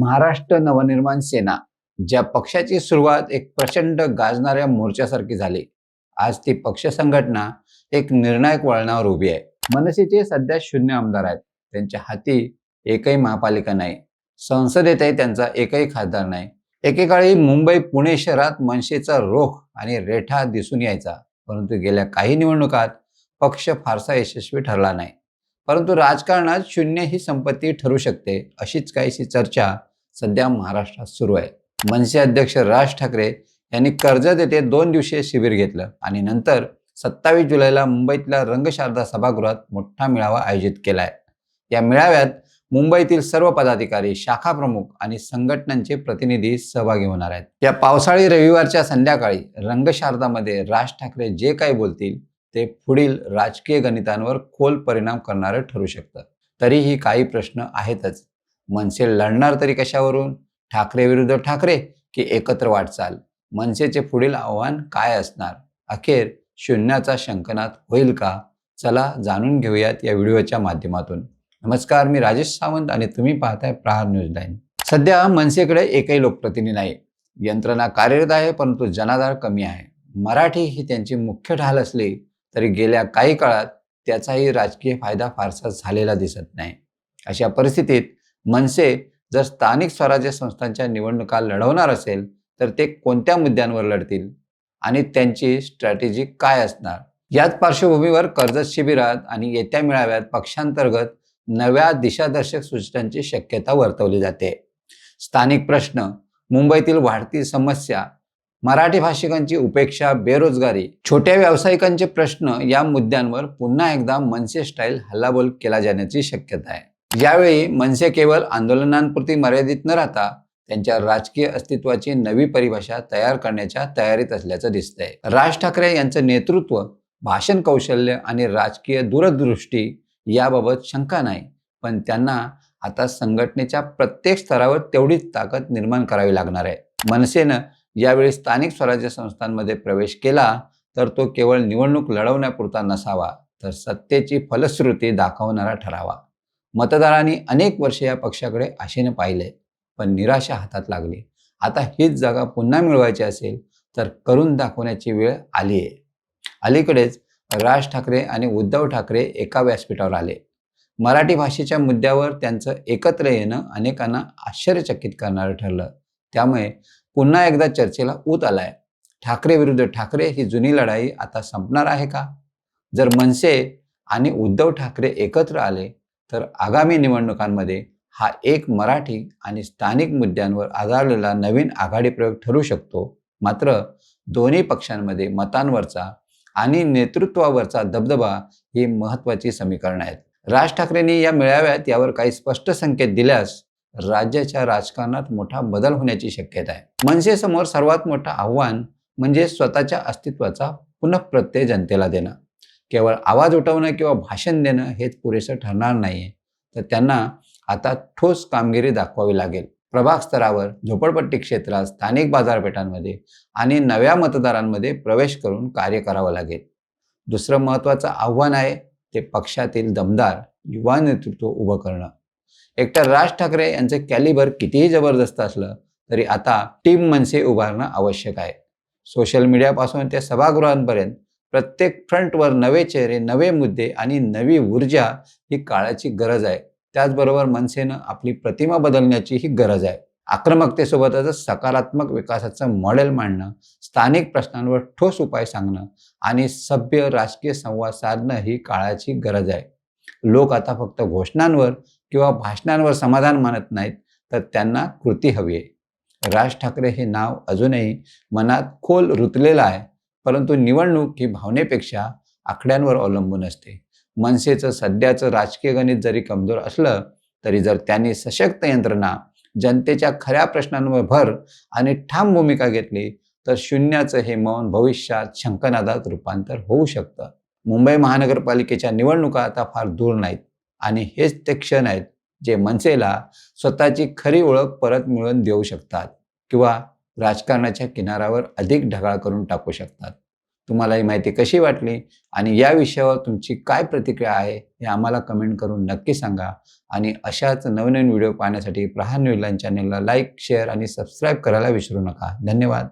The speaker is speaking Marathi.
महाराष्ट्र नवनिर्माण सेना ज्या पक्षाची सुरुवात एक प्रचंड गाजणाऱ्या मोर्चासारखी झाली. आज ती पक्ष संघटना एक निर्णायक वळणावर उभी आहे. मनसेचे सध्या शून्य आमदार आहेत. त्यांच्या हाती एकही महापालिका नाही. संसदेतही त्यांचा एकही खासदार नाही. एकेकाळी मुंबई पुणे शहरात मनसेचा रोख आणि रेठा दिसून यायचा. परंतु गेल्या काही निवडणुकात पक्ष फारसा यशस्वी ठरला नाही. परंतु राजकारणात शून्य ही संपत्ती ठरू शकते अशीच काहीशी चर्चा सध्या महाराष्ट्रात सुरू आहे. मनसे अध्यक्ष राज ठाकरे यांनी कर्जत येथे दोन दिवसीय शिबिर घेतलं आणि नंतर सत्तावीस जुलैला मुंबईतल्या रंगशारदा सभागृहात मोठा मेळावा आयोजित केलाय. या मेळाव्यात मुंबईतील सर्व पदाधिकारी शाखा प्रमुख आणि संघटनांचे प्रतिनिधी सहभागी होणार आहेत. या पावसाळी रविवारच्या संध्याकाळी रंगशारदामध्ये राज ठाकरे जे काही बोलतील ते पुढील राजकीय गणितांवर खोल परिणाम करणारं ठरू शकतं. तरीही काही प्रश्न आहेतच. मनसे लढणार तरी कशावरून? ठाकरे विरुद्ध ठाकरे की एकत्र वाटचाल? मनसेचे पुढील आव्हान काय असणार? अखेर शून्याचा शंकनात होईल का? चला जाणून घेऊयात या व्हिडिओच्या माध्यमातून. नमस्कार मी राजेश सावंत आणि तुम्ही पाहताय प्रहार न्यूज लाईन सध्या मनसेकडे एकही लोकप्रतिनिधी नाही. यंत्रणा कार्यरत आहे परंतु जनाधार कमी आहे. मराठी ही त्यांची मुख्य ढाल असली तरी गेल्या काही काळात त्याचाही राजकीय फायदा फारसा झालेला दिसत नाही. अशा परिस्थितीत मनसे जर स्थानिक स्वराज्य संस्थांच्या निवडणुका लढवणार असेल तर ते कोणत्या मुद्द्यांवर लढतील आणि त्यांची स्ट्रॅटेजी काय असणार? याच पार्श्वभूमीवर कर्जत शिबिरात आणि येत्या मेळाव्यात पक्षांतर्गत नव्या दिशादर्शक सूचनांची शक्यता वर्तवली जाते. स्थानिक प्रश्न मुंबईतील वाढती समस्या मराठी भाषिकांची उपेक्षा बेरोजगारी छोट्या व्यावसायिकांचे प्रश्न या मुद्द्यांवर पुन्हा एकदा मनसे स्टाईल हल्लाबोल केला जाण्याची शक्यता आहे. यावेळी मनसे केवळ आंदोलनांपुरती मर्यादित न राहता त्यांच्या राजकीय अस्तित्वाची नवी परिभाषा तयार करण्याच्या तयारीत असल्याचं दिसतंय. राज ठाकरे यांचं नेतृत्व भाषण कौशल्य आणि राजकीय दूरदृष्टी याबाबत शंका नाही पण त्यांना आता संघटनेच्या प्रत्येक स्तरावर तेवढीच ताकद निर्माण करावी लागणार आहे. मनसेनं ज्यावेळी स्थानिक स्वराज्य संस्थांमध्ये प्रवेश केला तर तो केवळ निवडणूक लढवण्यापुरता नसावा तर सत्तेची फलश्रुती दाखवणारा ठरावा. मतदारांनी अनेक वर्षे या पक्षाकडे आशेने पाहिले पण निराशा हातात लागली. आता हीच जागा पुन्हा मिळवायची असेल तर करून दाखवण्याची वेळ आली आहे. अलीकडेच राज ठाकरे आणि उद्धव ठाकरे एका व्यासपीठावर आले. मराठी भाषेच्या मुद्द्यावर त्यांचं एकत्र येणं अनेकांना आश्चर्यचकित करणारं ठरलं. त्यामुळे पुन्हा एकदा चर्चेला ऊत आलाय. ठाकरे विरुद्ध ठाकरे ही जुनी लढाई आता संपणार आहे का? जर मनसे आणि उद्धव ठाकरे एकत्र आले तर आगामी निवडणुकांमध्ये हा एक मराठी आणि स्थानिक मुद्द्यांवर आधारलेला नवीन आघाडी प्रयोग ठरू शकतो. मात्र दोन्ही पक्षांमध्ये मतांवरचा आणि नेतृत्वावरचा दबदबा ही महत्वाची समीकरणं आहेत. राज ठाकरेंनी या मेळाव्यात यावर काही स्पष्ट संकेत दिल्यास राज्याच्या राजकारणात मोठा बदल होण्याची शक्यता आहे. मनसेसमोर सर्वात मोठं आव्हान म्हणजे स्वतःच्या अस्तित्वाचा पुनःप्रत्यय जनतेला देणं. केवळ आवाज उठवणं किंवा भाषण देणं हेच पुरेसं ठरणार नाहीये. तर त्यांना आता ठोस कामगिरी दाखवावी लागेल. प्रभाग स्तरावर झोपडपट्टी क्षेत्रात स्थानिक बाजारपेठांमध्ये आणि नव्या मतदारांमध्ये प्रवेश करून कार्य करावं लागेल. दुसरं महत्त्वाचं आव्हान आहे ते पक्षातील दमदार युवा नेतृत्व उभं करणं. एकटा राज ठाकरे यांचं कॅलिबर कितीही जबरदस्त असलं तरी आता टीम मनसे उभारणं आवश्यक आहे. सोशल मीडियापासून ते सभागृहांपर्यंत प्रत्येक फ्रंटवर नवे चेहरे नवे मुद्दे आणि नवी ऊर्जा ही काळाची गरज आहे. त्याचबरोबर मनसेनं आपली प्रतिमा बदलण्याची ही गरज आहे. आक्रमकतेसोबतच सकारात्मक विकासाचं मॉडेल मांडणं स्थानिक प्रश्नांवर ठोस उपाय सांगणं आणि सभ्य राजकीय संवाद साधणं ही काळाची गरज आहे. लोक आता फक्त घोषणांवर किंवा भाषणांवर समाधान मानत नाहीत तर त्यांना कृती हवी आहे. राज ठाकरे हे नाव अजूनही मनात खोल रुतलेलं आहे परंतु निवडणूक ही भावनेपेक्षा आकड्यांवर अवलंबून असते. मनसेचं सध्याचं राजकीय गणित जरी कमजोर असलं तरी जर त्यांनी सशक्त यंत्रणा जनतेच्या खऱ्या प्रश्नांवर भर आणि ठाम भूमिका घेतली तर शून्याचं हे मौन भविष्यात शंकनादात रूपांतर होऊ शकतं. मुंबई महानगरपालिकेच्या निवडणुका आता फार दूर नाहीत. आणि हेच ते क्षण आहेत जे मनसेला स्वतःची खरी ओळख परत मिळवून देऊ शकतात किंवा राजकारणाच्या किनाऱ्यावर अधिक ढगाळ करून टाकू शकतात. तुम्हाला ही माहिती कशी वाटली आणि या विषयावर तुमची काय प्रतिक्रिया आहे हे आम्हाला कमेंट करून नक्की सांगा आणि अशाच नवनवीन व्हिडिओ पाहण्यासाठी प्रहार न्यूजलाईन चॅनेलला लाईक शेअर आणि सबस्क्राईब करायला विसरू नका. धन्यवाद.